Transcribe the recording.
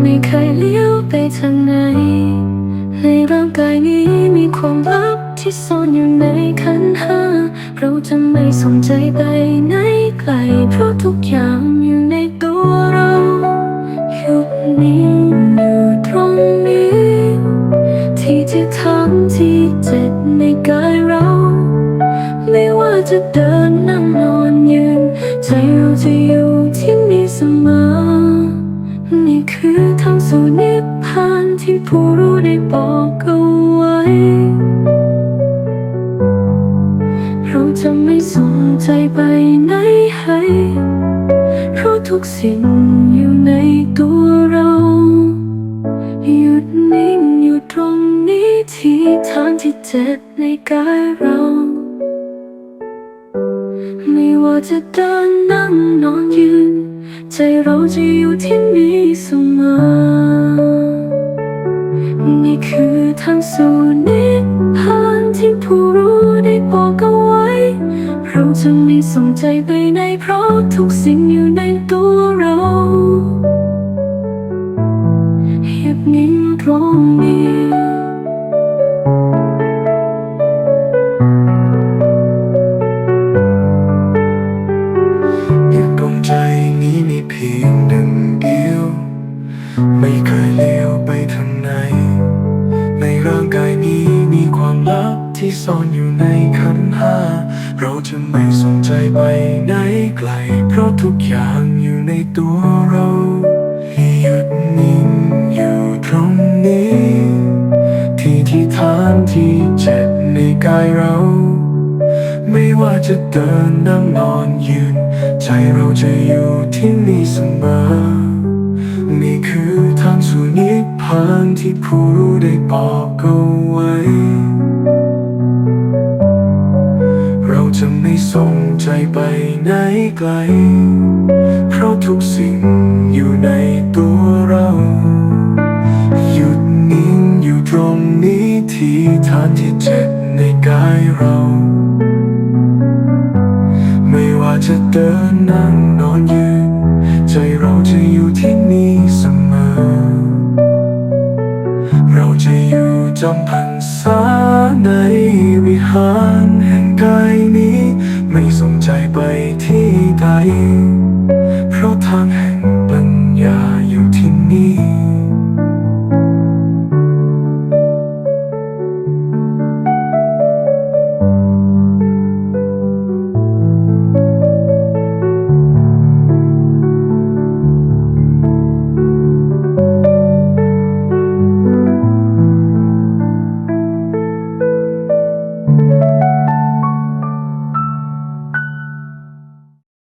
ไม่เคยเลี้ยวไปทางไหนในร่างกายนี้มีความลับที่ซ่อนอยู่ในขันห้า เราจะไม่สนใจไปไหนไกล เพราะทุกอย่างอยู่ในตัวเราหยุดนิ่งอยู่ตรงนี้ ที่ที่ทางที่เจ็ดในกายเรา ไม่ว่าจะเดินนั่งนอนยืนใจ สู่นิพพานที่ผู้รู้ได้บอกเอาไว้ เราจะไม่สนใจไปไหนให้เพราะทุกสิ่งอยู่ในตัวเราหยุดนิ่งอยู่ตรงนี้ที่ทางที่เจ็ดในกายเรา ไม่ว่าจะเดินนั่งนอนยืน ใจเราจะอยู่ที่นี่เสมอ นี่คือทางสู่นิพพานที่ผู้รู้ได้บอกเอาไว้ เราจะไม่สนใจไปไหนเพราะทุกสิ่งอยู่ในตัวเราเหยุนิ่งตรงนี้ ที่ซ่อนอยู่ในขันห้า เราจะไม่สนใจไปไหนไกล เพราะทุกอย่างอยู่ในตัวเราหยุดนิ่งอยู่ตรงนี้ ที่ที่ฐานที่เจ็ดในกายเรา ไม่ว่าจะเดินนั่งนอนยืน ใจเราจะอยู่ที่นี่เสมอ นี่คือทางสู่นิพพานที่ผู้รู้ได้บอกเอาไว้ จะไม่สนใจไปไหนไกล เพราะทุกสิ่งอยู่ในตัวเรา หยุดนิ่งอยู่ตรงนี้ที่ฐานที่เจ็ดในกายเรา ไม่ว่าจะเดินนั่งนอนยืน ใจเราจะอยู่ที่นี่เสมอ เราจะอยู่จำพรรษาในวิหาร ส่งใจไปที่ใดเพราะทาง